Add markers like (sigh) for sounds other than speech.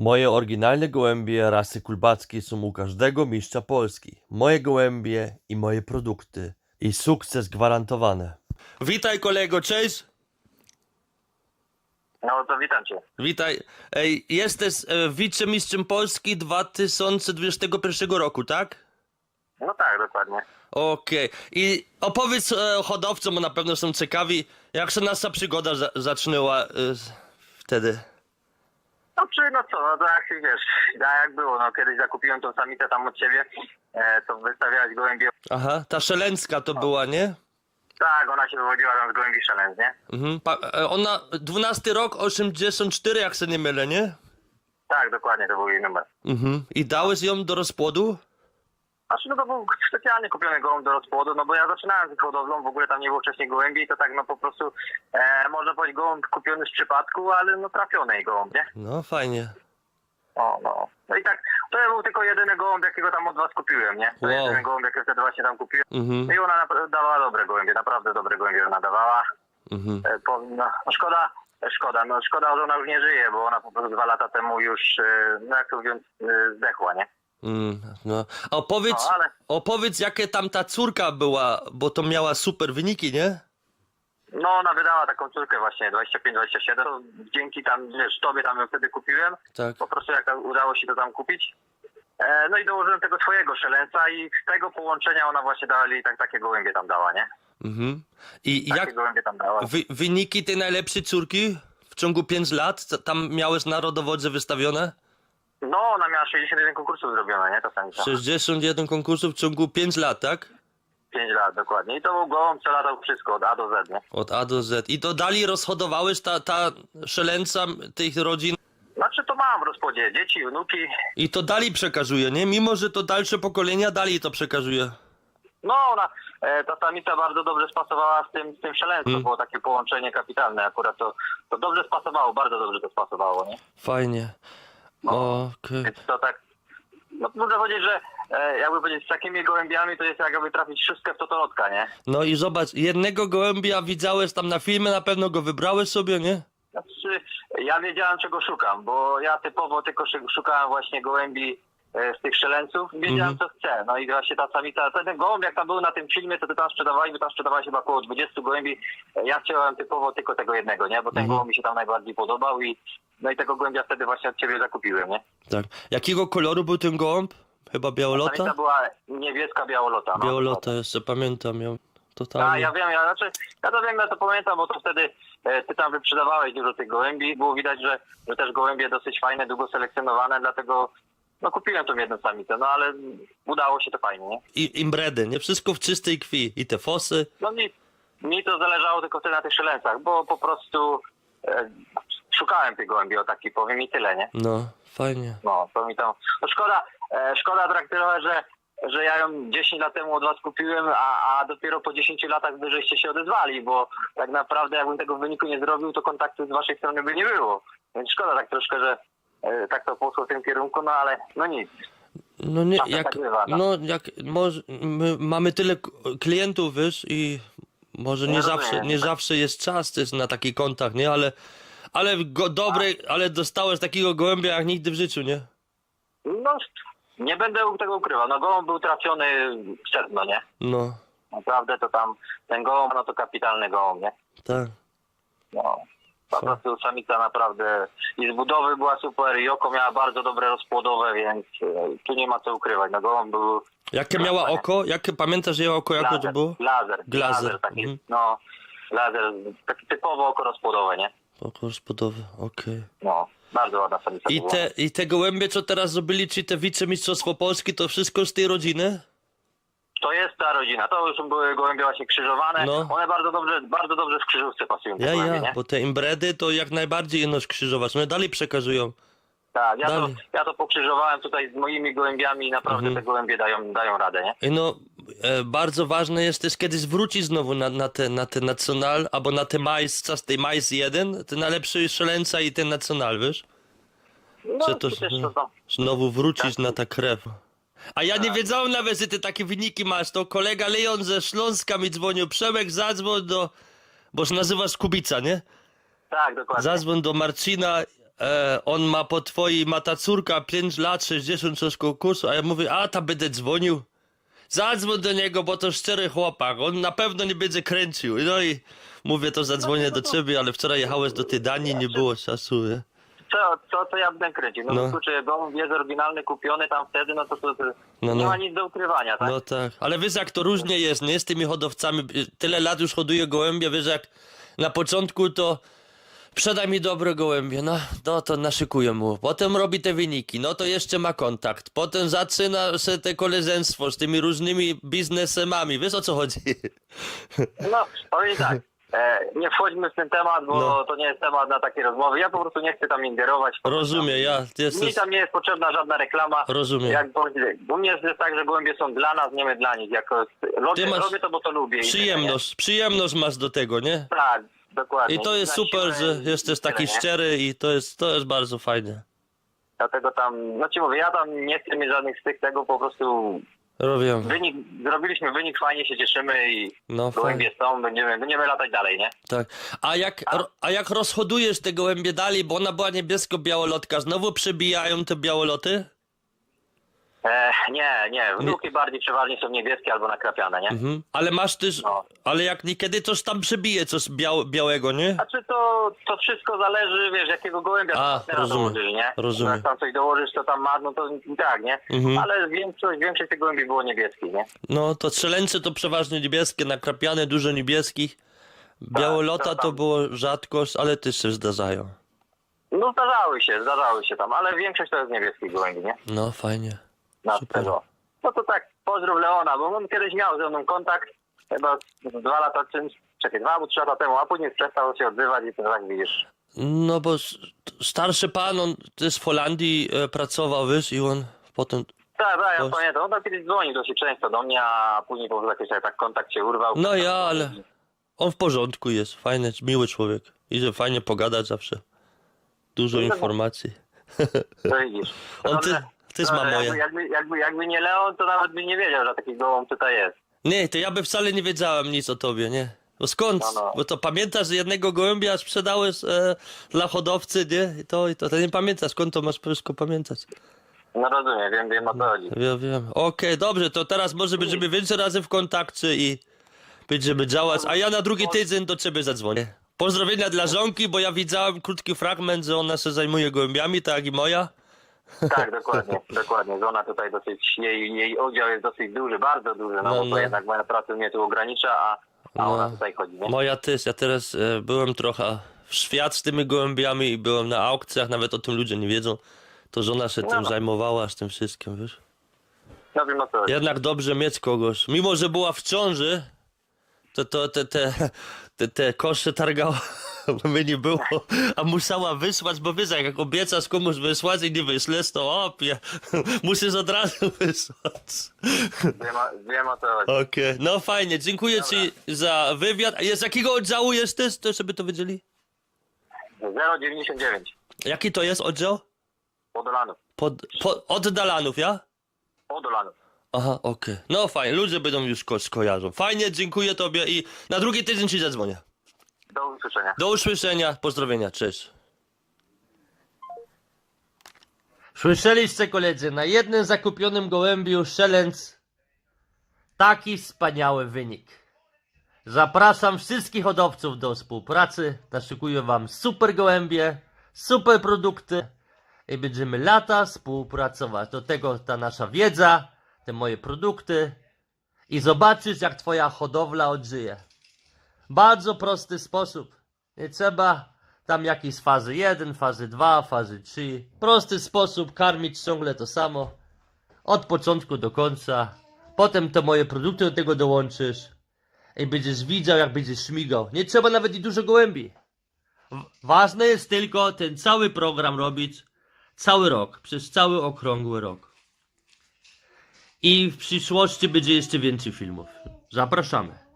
Moje oryginalne gołębie rasy kulbackiej są u każdego mistrza Polski. Moje gołębie i moje produkty. I sukces gwarantowany. Witaj kolego, cześć. No to witam cię. Witaj. Ej, jesteś e, wicemistrzem Polski 2021 roku, tak? No tak, dokładnie. Okej. I opowiedz e, hodowcom, bo na pewno są ciekawi, jak się nasza przygoda za zaczynała e, wtedy. No czy no co, no to jak się wiesz, da jak było, no kiedyś zakupiłem tą samicę tam od ciebie, e, to wystawiałeś gołębie. Aha, ta szelęcka to była, nie? Tak, ona się wywodziła tam z gołębi szalens, nie? Mhm. Pa, e, ona 12 rok 84, jak się nie mylę, nie? Tak, dokładnie, to był jej numer. Mhm. I dałeś ją do rozpłodu? Znaczy no to był specjalnie kupiony gołąb do rozpłodu, no bo ja zaczynałem z hodowlą, w ogóle tam nie było wcześniej gołębi, to tak no po prostu, e, można powiedzieć gołąb kupiony z przypadku, ale no trafiony gołąb, nie? No, fajnie. No, no. No i tak, to był tylko jedyny gołąb, jakiego tam od was kupiłem, nie? To Wow. jedyny gołąb, jakiego wtedy właśnie tam kupiłem. Mhm. No I ona dawała dobre gołębie, naprawdę dobre gołębie ona dawała. Mhm. E, powinna, no szkoda, e, szkoda, no szkoda, że ona już nie żyje, bo ona po prostu dwa lata temu już, e, no jak to mówiąc, e, zdechła, nie? Mm, no. A opowiedz, No, ale- opowiedz, jakie tam ta córka była, bo to miała super wyniki, nie? No ona wydała taką córkę właśnie 25-27, to dzięki tam, wiesz, tobie tam ją wtedy kupiłem, Tak. po prostu jak udało się to tam kupić. E, no i dołożyłem tego swojego szelenca i z tego połączenia ona właśnie dała i tak takie gołębie tam dała, nie? Mhm. I Takie jak gołębie tam dała. wy, wyniki tej najlepszej córki w ciągu 5 lat? Co Tam miałeś na rodowodze wystawione? No ona miała 61 konkursów zrobione, nie? To samica. 61 konkursów w ciągu 5 lat, tak? 5 lat dokładnie. I to był gołąb, co latał wszystko od A do Z, nie? Od A do Z. I to dalej rozhodowałeś ta, ta szelęca tych rodzin? Znaczy to mam w rozpodzie dzieci, wnuki. I to dalej przekazuje, nie? Mimo, że to dalsze pokolenia dalej to przekazuje. No ona, e, ta samica bardzo dobrze spasowała z tym, z tym szaleństwem, Hmm. było takie połączenie kapitalne akurat to, to dobrze spasowało, bardzo dobrze to spasowało, nie? Fajnie. Okej. Więc to tak, no można powiedzieć, że e, jakby powiedzieć z takimi gołębiami to jest jakby trafić szóstkę w totolotka, nie? No i zobacz, jednego gołębia widziałeś tam na filmie, na pewno go wybrałeś sobie, nie? Znaczy, ja wiedziałem czego szukam, bo ja typowo tylko szy- szukałem właśnie gołębi e, z tych szeleńców, wiedziałem Mhm. co chcę. No i właśnie ta samica, ten gołąb jak tam był na tym filmie, to ty tam sprzedawali, bo tam sprzedawałeś chyba około 20 gołębi. E, Ja chciałem typowo tylko tego jednego, nie? Bo ten Mhm. gołąb mi się tam najbardziej podobał i no i tego gołębia wtedy właśnie od ciebie zakupiłem, nie? Tak. Jakiego koloru był ten gołąb? Chyba białolota? Samica była niebieska białolota. No. Białolota, jeszcze pamiętam ją. Totalnie. A, ja wiem, ja, znaczy, ja to wiem, ja to pamiętam, bo to wtedy e, ty tam wyprzedawałeś dużo tych gołębi. Było widać, że, że też gołębie dosyć fajne, długo selekcjonowane, dlatego no kupiłem tą jedną samicę, no ale udało się to fajnie, nie? I imbredy, nie? Wszystko w czystej krwi. I te fosy. No mi, mi to zależało tylko wtedy na tych szeleńcach, bo po prostu e, szukałem tych gołębi, o taki powiem i tyle, nie? No, fajnie. No, to mi to... No szkoda, e, szkoda tak trochę, że że ja ją 10 lat temu od was kupiłem, a, a dopiero po 10 latach wy żeście się odezwali, bo tak naprawdę jakbym tego wyniku nie zrobił, to kontaktu z waszej strony by nie było. Więc szkoda tak troszkę, że e, tak to poszło w tym kierunku, no ale no nic. No nie, Czasem jak, tak bywa, no. no jak, może, my mamy tyle klientów, wiesz, i może nie Nie zawsze, nie zawsze jest czas też na taki kontakt, nie? Ale, ale go, dobre, ale dostałeś takiego gołębia jak nigdy w życiu, nie? No nie będę tego ukrywał, no gołąb był trafiony w sedno, nie? No, Naprawdę to tam, ten gołąb, no to kapitalny gołąb, nie? tak. No. Po Co? prostu samica naprawdę i z budowy była super i oko miała bardzo dobre rozpłodowe, więc e, tu nie ma co ukrywać. No gołąb był Jakie miała oko? Jakie, pamiętasz jej oko, jakie to było? laser, Glazer, taki, mhm. no, laser, taki typowo oko rozpłodowe, nie? Oko rozbudowy, okej. No, bardzo ładna samica I była. te, I te gołębie, co teraz zrobili, czy te wicemistrzostwo Polski, to wszystko z tej rodziny? To jest ta rodzina, to już były gołębie właśnie krzyżowane, No. one bardzo dobrze, bardzo dobrze w krzyżówce pasują te Ja, gołębie, ja, nie? bo te imbredy to jak najbardziej jedno skrzyżować, one dalej przekazują. Tak, ja to, dalej. ja to pokrzyżowałem tutaj z moimi gołębiami i naprawdę Mhm. te gołębie dają, dają radę, nie? I no, bardzo ważne jest też kiedyś wrócić znowu na, na te, na te nacjonal, albo na te majs, z tej majs 1, ten najlepszy szaleńca i ten nacjonal, wiesz? No, Że to no, to, znowu wrócić Tak. na ta krew. A ja nie Tak. wiedziałem nawet, że ty takie wyniki masz, to kolega Leon ze Śląska mi dzwonił, Przemek zadzwoń do, bo się nazywasz Kubica, nie? tak, dokładnie. Zadzwoń do Marcina, e, on ma po twojej, ma ta córka 5 lat, 60 coś kursu, a ja mówię, a ta będę dzwonił. Zadzwoń do niego, bo to szczery chłopak, on na pewno nie będzie kręcił. No i mówię, to zadzwonię do ciebie, ale wczoraj jechałeś do tej Danii, nie było czasu, nie? Co, co, co ja będę kręcił? No, No. no. kurczę, jest oryginalny, kupiony tam wtedy, no to, to, to No, nie no. ma nic do ukrywania, tak? No tak, ale wiesz jak to różnie jest, nie? Z tymi hodowcami, tyle lat już hoduję gołębie, wiesz jak na początku to sprzedaj mi dobre gołębie, no, no to naszykuję mu, potem robi te wyniki, no to jeszcze ma kontakt, potem zaczyna się te koleżeństwo z tymi różnymi biznesemami, wiesz o co chodzi? No, powiem tak. E, nie wchodźmy w ten temat, bo No. to nie jest temat na takie rozmowy. Ja po prostu nie chcę tam ingerować. Rozumiem, ja Mi jestem, tam nie jest potrzebna żadna reklama. Rozumiem. Jak, u mnie jest tak, że gołębie są dla nas, nie my dla nich. Jako, robię, masz robię to, bo to lubię. i przyjemność, przyjemność masz do tego, nie? nie? Tak, dokładnie. I to jest super, siłę że i jesteś tyle, taki nie? szczery i to jest, to jest bardzo fajne. Dlatego tam, no ci mówię, ja tam nie chcę mieć żadnych styk tego, po prostu Robię, wynik, zrobiliśmy wynik, fajnie się cieszymy i no fajnie. gołębie są, będziemy, będziemy latać dalej, nie? Tak. A jak, ro- a jak rozhodujesz te gołębie dalej, bo ona była niebiesko-białolotka, znowu przebijają te białoloty? E, nie, nie, wnuki bardziej przeważnie są niebieskie albo nakrapiane, nie? Mhm. Ale masz też, No. ale jak niekiedy coś tam przebije, coś biał, białego, nie? Znaczy to, to wszystko zależy, wiesz, jakiego gołębia A, partnera rozumiem, dołożysz, nie? rozumiem. Jak tam coś dołożysz, to tam ma, no to i tak, nie? Mhm. Ale większość, większość tych gołębi było niebieskich, nie? No to strzelęce to przeważnie niebieskie, nakrapiane, dużo niebieskich. Białolota to to tam- było rzadkość, ale też się zdarzają. No zdarzały się, zdarzały się tam, ale większość to jest niebieskich gołębi, nie? No fajnie. Na tego. No to tak, pozdrów Leona, bo on kiedyś miał ze mną kontakt, chyba z- dwa lata czymś, czekaj, dwa albo trzy lata temu, a później przestał się odzywać i to tak widzisz. No bo starszy pan, on w Holandii e, pracował, wiesz, i on potem... Tak, tak, ja pamiętam, on tam kiedyś dzwonił dosyć często do mnie, a później po prostu jakiś tak kontakt się urwał. No ja, ale on w porządku jest, fajny, miły człowiek. I że fajnie pogadać zawsze. Dużo No, no. informacji. To widzisz. (laughs) On ty- też ma jakby. Jakby, jakby, jakby nie Leon, to nawet by nie wiedział, że taki gołąb tutaj jest. Nie, to ja by wcale nie wiedziałem nic o tobie, nie? Bo skąd? No, no. Bo to pamiętasz, że jednego gołębia sprzedałeś e, dla hodowcy, nie? I to, i to, to nie pamiętasz, skąd to masz wszystko pamiętać? No rozumiem, wiem, wiem o co chodzi. Wiem, wiem. Okej, dobrze, to teraz może będziemy więcej razy w kontakcie i będziemy działać, a ja na drugi tydzień do ciebie zadzwonię. Pozdrowienia dla żonki, bo ja widziałem krótki fragment, że ona się zajmuje gołębiami, tak jak i moja. Tak, dokładnie, (laughs) dokładnie. Żona tutaj dosyć, jej, jej udział jest dosyć duży, bardzo duży, no, No, bo no. to jednak moja praca mnie tu ogranicza, a, a No. ona tutaj chodzi, nie? Moja też, ja teraz e, byłem trochę w świat z tymi gołębiami i byłem na aukcjach, nawet o tym ludzie nie wiedzą. To żona się tym No. zajmowała, z tym wszystkim, wiesz. No wiem o co chodzi. Jednak dobrze mieć kogoś. Mimo, że była w ciąży, to, to te, te, te, te kosze targała, mnie nie było, a musiała wysłać, bo wiesz, jak obiecasz komuś wysłać i nie wyślesz, to opie, musisz od razu wysłać. Wiem, o- wiem o co chodzi. Okej, no fajnie, dziękuję ci za wywiad. A z jakiego oddziału jesteś, to żeby to wiedzieli? 0,99 Jaki to jest oddział? Podolanów. Pod, po, od Dalanów, ja? Podolanów. Aha, okej. No fajnie, ludzie będą już ko- skojarzą. Fajnie, dziękuję tobie i na drugi tydzień ci zadzwonię. Do usłyszenia. Do usłyszenia, pozdrowienia, cześć. Słyszeliście koledzy, na jednym zakupionym gołębiu szelęc taki wspaniały wynik. Zapraszam wszystkich hodowców do współpracy. Naszykuję wam super gołębie, super produkty i będziemy lata współpracować. Do tego ta nasza wiedza, te moje produkty i zobaczysz jak twoja hodowla odżyje. Bardzo prosty sposób. Nie trzeba tam jakiejś fazy 1, fazy 2, fazy 3. Prosty sposób karmić ciągle to samo. Od początku do końca. Potem te moje produkty do tego dołączysz. I będziesz widział, jak będziesz śmigał. Nie trzeba nawet i dużo gołębi. Ważne jest tylko ten cały program robić cały rok, przez cały okrągły rok. I w przyszłości będzie jeszcze więcej filmów. Zapraszamy.